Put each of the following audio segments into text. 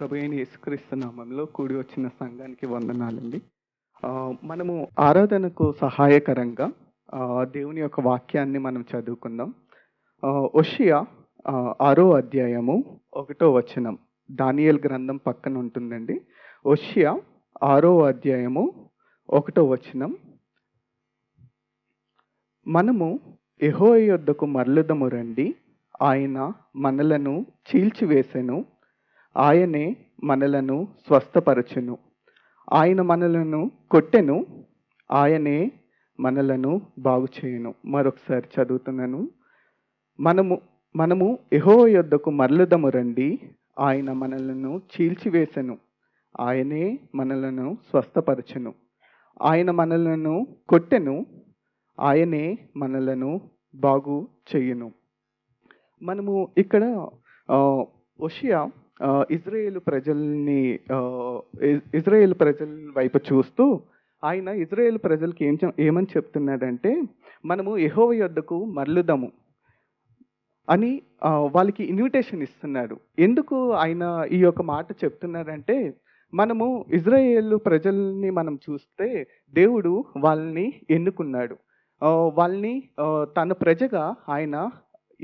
ప్రభు అయిన యేసుక్రీస్తు నామంలో కూడి వచ్చిన సంఘానికి వందనాలండి. మనము ఆరాధనకు సహాయకరంగా దేవుని యొక్క వాక్యాన్ని మనం చదువుకుందాం. ఒషియా ఆరో అధ్యాయము ఒకటో వచనం దానియల్ గ్రంథం పక్కన ఉంటుందండి. ఒషియా ఆరో అధ్యాయము ఒకటో వచనం. మనము ఎహో యొద్దకు మరలుదము రండి ఆయన మనలను చీల్చివేసెను ఆయనే మనలను స్వస్థపరచును. ఆయన మనలను కొట్టెను ఆయనే మనలను బాగు చేయును మరొకసారి చదువుతున్నాను. మనము మనము ఎహో యొద్దకు మరలుదము రండి. ఆయన మనలను చీల్చివేసెను. ఆయనే మనలను స్వస్థపరచును. ఆయన మనలను కొట్టెను ఆయనే మనలను బాగు చేయును మనము ఇక్కడ ఒషియా ఇజ్రాయేల్ ప్రజల్ని ఇజ్రాయేల్ ప్రజల వైపు చూస్తూ ఆయన ఇజ్రాయేల్ ప్రజలకి ఏం ఏమని చెప్తున్నాడంటే మనము యహోవ యొద్దకు మరలుదాము అని వాళ్ళకి ఇన్విటేషన్ ఇస్తున్నాడు. ఎందుకు ఆయన ఈ యొక్క మాట చెప్తున్నాడంటే మనము ఇజ్రాయేల్ ప్రజల్ని మనం చూస్తే దేవుడు వాళ్ళని ఎన్నుకున్నాడు. వాళ్ళని తన ప్రజగా ఆయన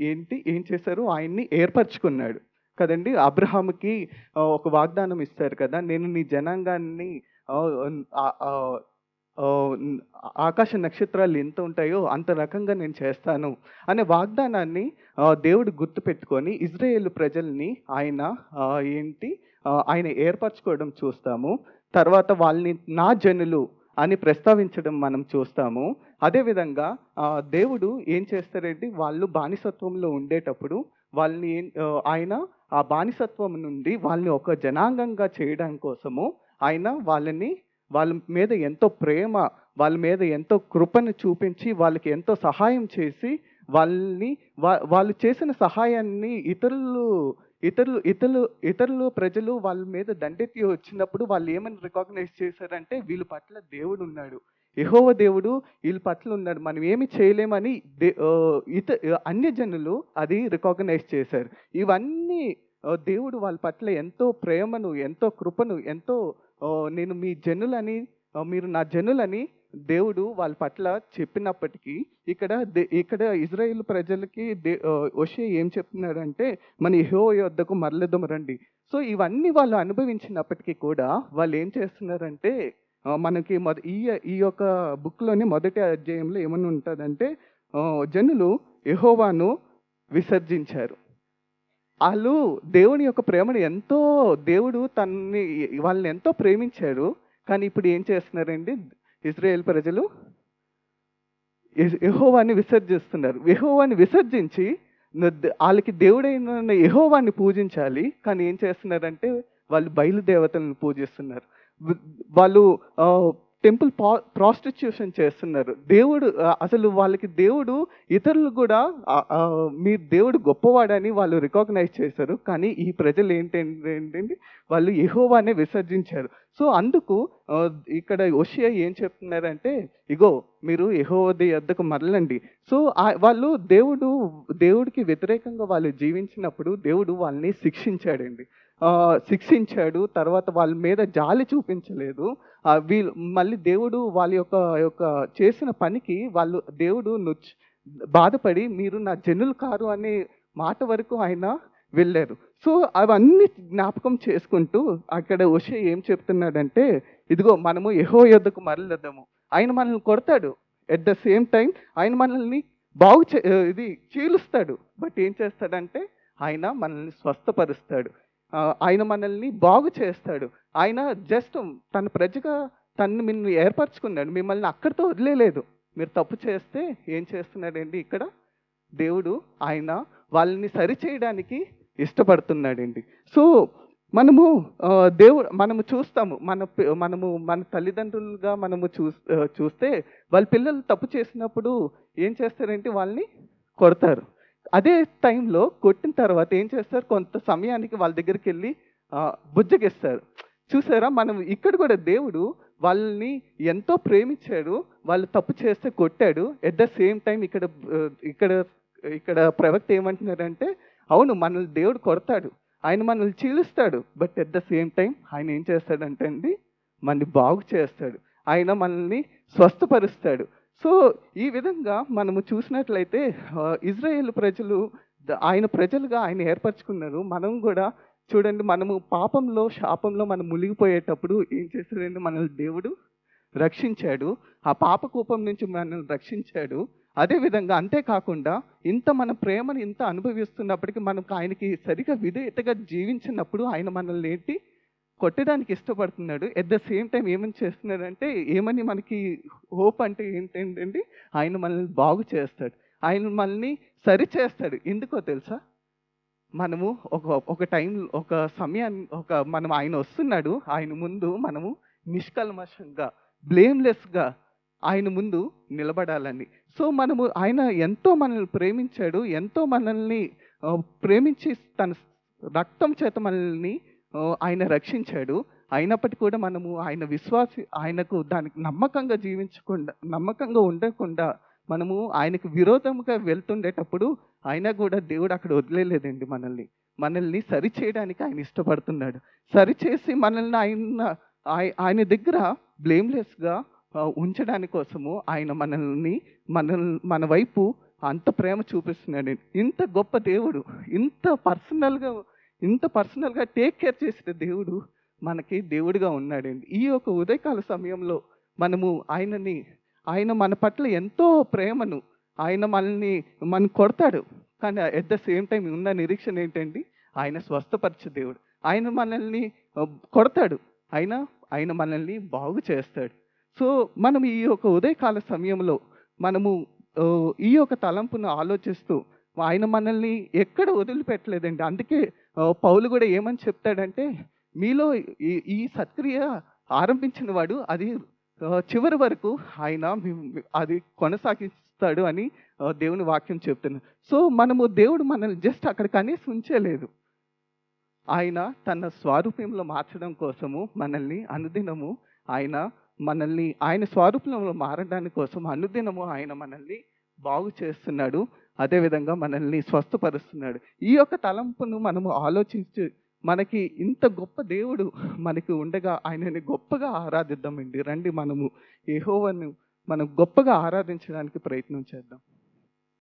ఏంటి ఏం చేశారు ఆయన్ని ఏర్పరచుకున్నాడు. కదండి? అబ్రహాంకి ఒక వాగ్దానం ఇస్తారు కదా నేను నీ జనాంగాన్ని ఆకాశ నక్షత్రాలు ఎంత ఉంటాయో అంత రకంగా నేను చేస్తాను అనే వాగ్దానాన్ని దేవుడు గుర్తుపెట్టుకొని ఇజ్రాయేల్ ప్రజల్ని ఆయన ఏంటి ఆయన ఏర్పరచుకోవడం చూస్తాము. తర్వాత వాళ్ళని నా జనులు అని ప్రస్తావించడం మనం చూస్తాము. అదేవిధంగా దేవుడు ఏం చేస్తారంటే వాళ్ళు బానిసత్వంలో ఉండేటప్పుడు వాళ్ళని ఏం- ఆయన ఆ బానిసత్వం నుండి వాళ్ళని ఒక జనాంగంగా చేయడం కోసము ఆయన వాళ్ళని వాళ్ళ మీద ఎంతో ప్రేమ వాళ్ళ మీద ఎంతో కృపను చూపించి వాళ్ళకి ఎంతో సహాయం చేసి వాళ్ళని వా- వాళ్ళు చేసిన సహాయాన్ని ఇతరులు ఇతరులు ఇతరులు ఇతరులు ప్రజలు వాళ్ళ మీద దండెత్తి వచ్చినప్పుడు వాళ్ళు ఏమని రికగ్నైజ్ చేశారంటే వీళ్ళ పట్ల దేవుడు ఉన్నాడు. యహోవ దేవుడు వీళ్ళ పట్ల ఉన్నాడు. మనం ఏమి చేయలేమని దే- ఇత అన్య జనులు అది రికగ్నైజ్ చేశారు. ఇవన్నీ దేవుడు వాళ్ళ పట్ల ఎంతో ప్రేమను ఎంతో కృపను ఎంతో నేను మీ జనులని మీరు నా జనులని దేవుడు వాళ్ళ పట్ల చెప్పినప్పటికీ ఇక్కడ దే- ఇక్కడ ఇజ్రాయిల్ ప్రజలకి దే ఏం చెప్తున్నాడంటే మన యెహో యొద్దకు మరలదం రండి. సో ఇవన్నీ వాళ్ళు అనుభవించినప్పటికీ కూడా వాళ్ళు ఏం చేస్తున్నారంటే మనకి మొద ఈ ఈ యొక్క బుక్లోని మొదటి అధ్యాయంలో ఏమని ఉంటుందంటే జనులు యహోవాను విసర్జించారు. వాళ్ళు దేవుని యొక్క ప్రేమను ఎంతో దేవుడు తన్ని వాళ్ళని ఎంతో ప్రేమించాడు. కానీ ఇప్పుడు ఏం చేస్తున్నారండి? ఇజ్రాయేల్ ప్రజలు యహోవాన్ని విసర్జిస్తున్నారు. యహోవాన్ని విసర్జించి వాళ్ళకి దేవుడైన యహోవాన్ని పూజించాలి. కానీ ఏం చేస్తున్నారంటే వాళ్ళు బయలుదేవతలను పూజిస్తున్నారు. వాళ్ళు టెంపుల్ పా ప్రాస్టిట్యూషన్ చేస్తున్నారు. దేవుడు అసలు వాళ్ళకి దేవుడు ఇతరులు కూడా మీ దేవుడు గొప్పవాడని వాళ్ళు రికగ్నైజ్ చేశారు. కానీ ఈ ప్రజలు ఏంటంటే వాళ్ళు ఎహోవానే విసర్జించారు. సో అందుకు ఇక్కడ ఒషియా ఏం చెప్తున్నారంటే ఇగో మీరు యెహోవది వద్దకు మరలండి. సో వాళ్ళు దేవుడు దేవుడికి వ్యతిరేకంగా వాళ్ళు జీవించినప్పుడు దేవుడు వాళ్ళని శిక్షించాడండి. శిక్షించాడు తర్వాత వాళ్ళ మీద జాలి చూపించలేదు. వీళ్ళు మళ్ళీ దేవుడు వాళ్ళ యొక్క యొక్క చేసిన పనికి వాళ్ళు దేవుడు నొచ్చి బాధపడి మీరు నా జనులు కారు అనే మాట వరకు ఆయన వెళ్ళారు. సో అవన్నీ జ్ఞాపకం చేసుకుంటూ అక్కడ ఉషే ఏం చెప్తున్నాడంటే ఇదిగో మనము యహో యొద్దకు మరలదాము ఆయన మనల్ని కొడతాడు. ఎట్ ద సేమ్ టైం ఆయన మనల్ని బాగు చే ఇది చీలుస్తాడు. బట్ ఏం చేస్తాడంటే ఆయన మనల్ని స్వస్థపరుస్తాడు. ఆయన మనల్ని బాగు చేస్తాడు. ఆయన జస్ట్ తన ప్రజగా తను మిమ్మల్ని ఏర్పరచుకున్నాడు. మిమ్మల్ని అక్కడితో వదిలేదు మీరు తప్పు చేస్తే ఏం చేస్తున్నాడండి ఇక్కడ? దేవుడు ఆయన వాళ్ళని సరిచేయడానికి ఇష్టపడుతున్నాడండి. సో మనము దేవుడు మనము చూస్తాము. మన మనము మన తల్లిదండ్రులుగా మనము చూ చూస్తే వాళ్ళ పిల్లలు తప్పు చేసినప్పుడు ఏం చేస్తారంటే వాళ్ళని కొడతారు. అదే టైంలో కొట్టిన తర్వాత ఏం చేస్తారు? కొంత సమయానికి వాళ్ళ దగ్గరికి వెళ్ళి బుజ్జగిస్తారు. చూసారా? మనం ఇక్కడ కూడా దేవుడు వాళ్ళని ఎంతో ప్రేమించాడు వాళ్ళు తప్పు చేస్తే కొట్టాడు. ఎట్ ద సేమ్ టైం ఇక్కడ ఇక్కడ ఇక్కడ ప్రవక్త ఏమంటున్నారంటే అవును మనల్ని దేవుడు కొడతాడు. ఆయన మనల్ని చీలుస్తాడు. But at the same time ఆయన ఏం చేస్తాడంటే అండి మనని బాగు చేస్తాడు. ఆయన మనల్ని స్వస్థపరుస్తాడు. సో ఈ విధంగా మనము చూసినట్లయితే ఇజ్రాయేల్ ప్రజలు ఆయన ప్రజలుగా ఆయన ఏర్పరచుకున్నారు. మనం కూడా చూడండి మనము పాపంలో శాపంలో మనం మునిగిపోయేటప్పుడు ఏం చేశాడండి మనల్ని దేవుడు రక్షించాడు. ఆ పాప కూపం నుంచి మనల్ని రక్షించాడు. అదే విధంగా అంతేకాకుండా ఇంత మన ప్రేమను ఇంత అనుభవిస్తున్నప్పటికీ మనకు ఆయనకి సరిగా విధేయతగా జీవించినప్పుడు ఆయన మనల్ని ఏంటి? కొట్టడానికి ఇష్టపడుతున్నాడు. ఎట్ ద సేమ్ టైం ఏమని చేస్తున్నాడంటే ఏమని మనకి హోప్ అంటే ఏంటంటే ఆయన మనల్ని బాగు చేస్తాడు. ఆయన మనల్ని సరి చేస్తాడు. ఎందుకో తెలుసా? మనము ఒక ఒక టైం ఒక సమయాన్ని ఒక మనం ఆయన వస్తున్నాడు ఆయన ముందు మనము నిష్కల్మషంగా బ్లేమ్లెస్గా ఆయన ముందు నిలబడాలని. సో మనము ఆయన ఎంతో మనల్ని ప్రేమించాడు ఎంతో మనల్ని ప్రేమించి తన రక్తం చేత మనల్ని ఆయన రక్షించాడు. అయినప్పటికీ కూడా మనము ఆయన విశ్వాసి ఆయనకు దానికి నమ్మకంగా జీవించకుండా నమ్మకంగా ఉండకుండా మనము ఆయనకు విరోధంగా వెళ్తుండేటప్పుడు అయినా కూడా దేవుడు అక్కడ వదిలేలేదండి మనల్ని. మనల్ని సరి చేయడానికి ఆయన ఇష్టపడుతున్నాడు. సరిచేసి మనల్ని ఆయన ఆయ- ఆయన దగ్గర బ్లేమ్లెస్గా ఉంచడానికి కోసము ఆయన మనల్ని మన మన వైపు అంత ప్రేమ చూపిస్తున్నాడు. ఇంత గొప్ప దేవుడు ఇంత పర్సనల్గా ఇంత పర్సనల్గా టేక్ కేర్ చేసిన దేవుడు మనకి దేవుడిగా ఉన్నాడండి. ఈ యొక్క ఉదయకాల సమయంలో మనము ఆయనని ఆయన మన పట్ల ఎంతో ప్రేమను ఆయన మనల్ని మన కొడతాడు. కానీ ఎట్ ద సేమ్ టైం ఉన్న నిరీక్షణ ఏంటండి? ఆయన స్వస్థపరిచే దేవుడు. ఆయన మనల్ని కొడతాడు. అయినా ఆయన మనల్ని బాగు చేస్తాడు. సో మనం ఈ యొక్క ఉదయకాల సమయంలో మనము ఈ యొక్క తలంపును ఆలోచిస్తూ ఆయన మనల్ని ఎక్కడ వదిలిపెట్టలేదండి. అందుకే పౌలు కూడా ఏమని చెప్తాడంటే మీలో ఈ ఈ సత్క్రియ ఆరంభించిన వాడు అది చివరి వరకు ఆయన అది కొనసాగిస్తాడు అని దేవుని వాక్యం చెప్తున్నాడు సో మనము దేవుడు మనల్ని జస్ట్ అక్కడ కనీసం ఉంచలేదు. ఆయన తన స్వారూప్యంలో మార్చడం కోసము మనల్ని అనుదినము ఆయన మనల్ని ఆయన స్వరూపంలో మారడానికి కోసం అనుదినము ఆయన మనల్ని బాగు చేస్తున్నాడు. అదేవిధంగా మనల్ని స్వస్థపరుస్తున్నాడు. ఈ యొక్క తలంపును మనము ఆలోచించి మనకి ఇంత గొప్ప దేవుడు మనకి ఉండగా ఆయనని గొప్పగా ఆరాధిద్దామండి. రండి మనము యెహోవాను మనం గొప్పగా ఆరాధించడానికి ప్రయత్నం చేద్దాం.